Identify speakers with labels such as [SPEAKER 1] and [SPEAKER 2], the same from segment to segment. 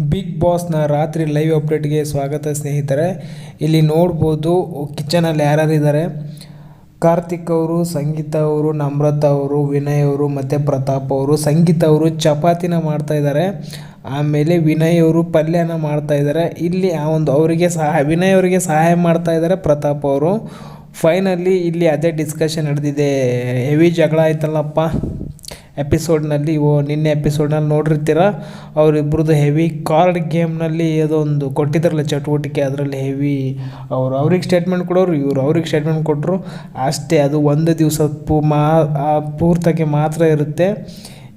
[SPEAKER 1] Big ಬಾಸ್ನ ರಾತ್ರಿ live ಅಪ್ಡೇಟ್ಗೆ ಸ್ವಾಗತ ಸ್ನೇಹಿತರೆ. ಇಲ್ಲಿ ನೋಡ್ಬೋದು ಕಿಚನಲ್ಲಿ ಯಾರ್ಯಾರಿದ್ದಾರೆ ಕಾರ್ತಿಕ್ ಅವರು, ಸಂಗೀತ ಅವರು, ನಮ್ರತ ಅವರು, ವಿನಯ್ ಅವರು, ಮತ್ತು ಪ್ರತಾಪ್ ಅವರು. ಸಂಗೀತ ಅವರು ಚಪಾತಿನ ಮಾಡ್ತಾಯಿದ್ದಾರೆ ಆಮೇಲೆ ವಿನಯ್ ಅವರು ಪಲ್ಯನ ಮಾಡ್ತಾ ಇದ್ದಾರೆ ಇಲ್ಲಿ ಆ ಒಂದು ಅವರಿಗೆ ಸಹಾಯ, ವಿನಯ್ ಅವರಿಗೆ ಸಹಾಯ ಮಾಡ್ತಾ ಇದ್ದಾರೆ ಪ್ರತಾಪ್ ಅವರು. ಫೈನಲಿ ಇಲ್ಲಿ ಅದೇ ಡಿಸ್ಕಷನ್ ನಡೆದಿದೆ. ಹೆವಿ ಜಗಳ ಆಯ್ತಲ್ಲಪ್ಪ. ಎಪಿಸೋಡ್ನಲ್ಲಿ ಓ ನಿನ್ನೆ ಎಪಿಸೋಡ್ನಲ್ಲಿ ನೋಡಿರ್ತೀರ ಅವರಿಬ್ರದ್ದು ಹೆವಿ ಕಾರ್ಡ್ ಗೇಮ್ನಲ್ಲಿ ಅದೊಂದು ಕೊಟ್ಟಿದ್ದಾರಲ್ಲ ಚಟುವಟಿಕೆ, ಅದರಲ್ಲಿ ಹೆವಿ ಅವರು ಅವ್ರಿಗೆ ಸ್ಟೇಟ್ಮೆಂಟ್ ಕೊಡೋರು, ಇವರು ಅವ್ರಿಗೆ ಸ್ಟೇಟ್ಮೆಂಟ್ ಕೊಟ್ಟರು ಅಷ್ಟೇ, ಅದು ಒಂದು ದಿವಸ ಪೂ ಮಾ ಪೂರ್ತಕ್ಕೆ ಮಾತ್ರ ಇರುತ್ತೆ.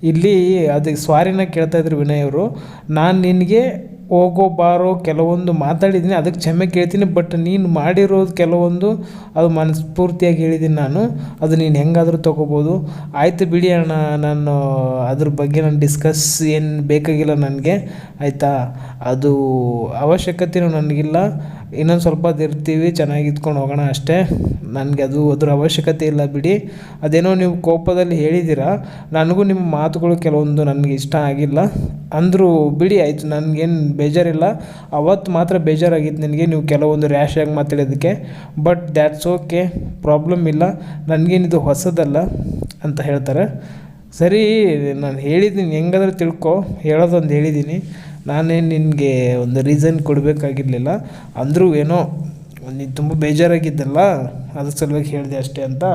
[SPEAKER 1] ಇಲ್ಲಿ ಅದಕ್ಕೆ ಸ್ವಾರಿನ ಕೇಳ್ತಾಯಿದ್ರು ವಿನಯ್ ಅವರು, ನಾನು ನಿನಗೆ ಹೋಗೋ ಬಾರೋ ಕೆಲವೊಂದು ಮಾತಾಡಿದ್ದೀನಿ, ಅದಕ್ಕೆ ಕ್ಷಮೆ ಕೇಳ್ತೀನಿ ಬಟ್ ನೀನು ಮಾಡಿರೋದು ಕೆಲವೊಂದು ಅದು ಮನಸ್ಫೂರ್ತಿಯಾಗಿ ಹೇಳಿದ್ದೀನಿ ನಾನು, ಅದು ನೀನು ಹೆಂಗಾದರೂ ತೊಗೋಬೋದು. ಆಯಿತು ಬಿಡಿ ಅಣ್ಣ, ನಾನು ಅದ್ರ ಬಗ್ಗೆ ನಾನು ಡಿಸ್ಕಸ್ ಏನು ಬೇಕಾಗಿಲ್ಲ ನನಗೆ, ಆಯಿತಾ? ಅದು ಅವಶ್ಯಕತೆಯೂ ನನಗಿಲ್ಲ, ಇನ್ನೊಂದು ಸ್ವಲ್ಪ ಇರ್ತೀವಿ, ಚೆನ್ನಾಗಿ ಇದ್ಕೊಂಡು ಹೋಗೋಣ ಅಷ್ಟೇ. ನನಗೆ ಅದು ಅದ್ರ ಅವಶ್ಯಕತೆ ಇಲ್ಲ ಬಿಡಿ. ಅದೇನೋ ನೀವು ಕೋಪದಲ್ಲಿ ಹೇಳಿದ್ದೀರಾ, ನನಗೂ ನಿಮ್ಮ ಮಾತುಗಳು ಕೆಲವೊಂದು ನನಗೆ ಇಷ್ಟ ಆಗಿಲ್ಲ. ಅಂದರೂ ಬಿಡಿ, ಆಯಿತು, ನನಗೇನು ಬೇಜಾರಿಲ್ಲ. ಅವತ್ತು ಮಾತ್ರ ಬೇಜಾರಾಗಿತ್ತು ನಿನಗೆ, ನೀವು ಕೆಲವೊಂದು ರ್ಯಾಶಾಗಿ ಮಾತಾಡೋದಕ್ಕೆ ಬಟ್ ದ್ಯಾಟ್ಸ್ ಓಕೆ ಪ್ರಾಬ್ಲಮ್ ಇಲ್ಲ. ನನಗೇನಿದು ಹೊಸದಲ್ಲ ಅಂತ ಹೇಳ್ತಾರೆ. ಸರಿ, ನಾನು ಹೇಳಿದ್ದೀನಿ. ಹೆಂಗಾದ್ರೂ ತಿಳ್ಕೊ. ಹೇಳೋದೊಂದು ಹೇಳಿದ್ದೀನಿ. ನಾನೇನು ನಿನಗೆ ಒಂದು ರೀಸನ್ ಕೊಡಬೇಕಾಗಿರಲಿಲ್ಲ. ಅಂದರೂ ಏನೋ ನೀನು ತುಂಬ ಬೇಜಾರಾಗಿದ್ದಲ್ಲ? ಅದ್ರ ಸಲುವಾಗಿ ಹೇಳಿದೆ ಅಷ್ಟೇ ಅಂತ.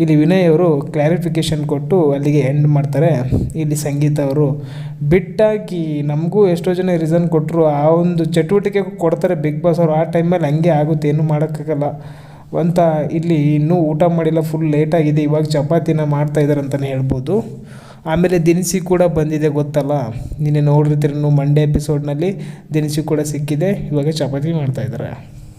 [SPEAKER 1] ಇಲ್ಲಿ ವಿನಯ್ ಅವರು ಕ್ಲಾರಿಫಿಕೇಷನ್ ಕೊಟ್ಟು ಅಲ್ಲಿಗೆ ಎಂಡ್ ಮಾಡ್ತಾರೆ. ಇಲ್ಲಿ ಸಂಗೀತ ಅವರು ಬಿಟ್ಟಾಗಿ ನಮಗೂ ಎಷ್ಟೋ ಜನ ರೀಸನ್ ಕೊಟ್ಟರು ಆ ಒಂದು ಚಟುವಟಿಕೆ ಕೊಡ್ತಾರೆ ಬಿಗ್ ಬಾಸ್ ಅವರು, ಆ ಟೈಮಲ್ಲಿ ಹಂಗೆ ಆಗುತ್ತೆ, ಏನೂ ಮಾಡೋಕ್ಕಾಗಲ್ಲ. ಅಂತ ಇಲ್ಲಿ ಇನ್ನೂ ಊಟ ಮಾಡಿಲ್ಲ ಫುಲ್ ಲೇಟಾಗಿದೆ ಇವಾಗ ಚಪಾತಿನ ಮಾಡ್ತಾ ಇದ್ದಾರೆ ಅಂತಲೇ ಹೇಳ್ಬೋದು. ಆಮೇಲೆ ದಿನಸಿ ಕೂಡ ಬಂದಿದೆ, ಗೊತ್ತಲ್ಲ? ನಿನ್ನೆ ನೋಡಿರ್ತೀರ ಮಂಡೇ ಎಪಿಸೋಡ್ನಲ್ಲಿ ದಿನಸಿ ಕೂಡ ಸಿಕ್ಕಿದೆ, ಇವಾಗ ಚಪಾತಿ ಮಾಡ್ತಾಯಿದ್ದಾರೆ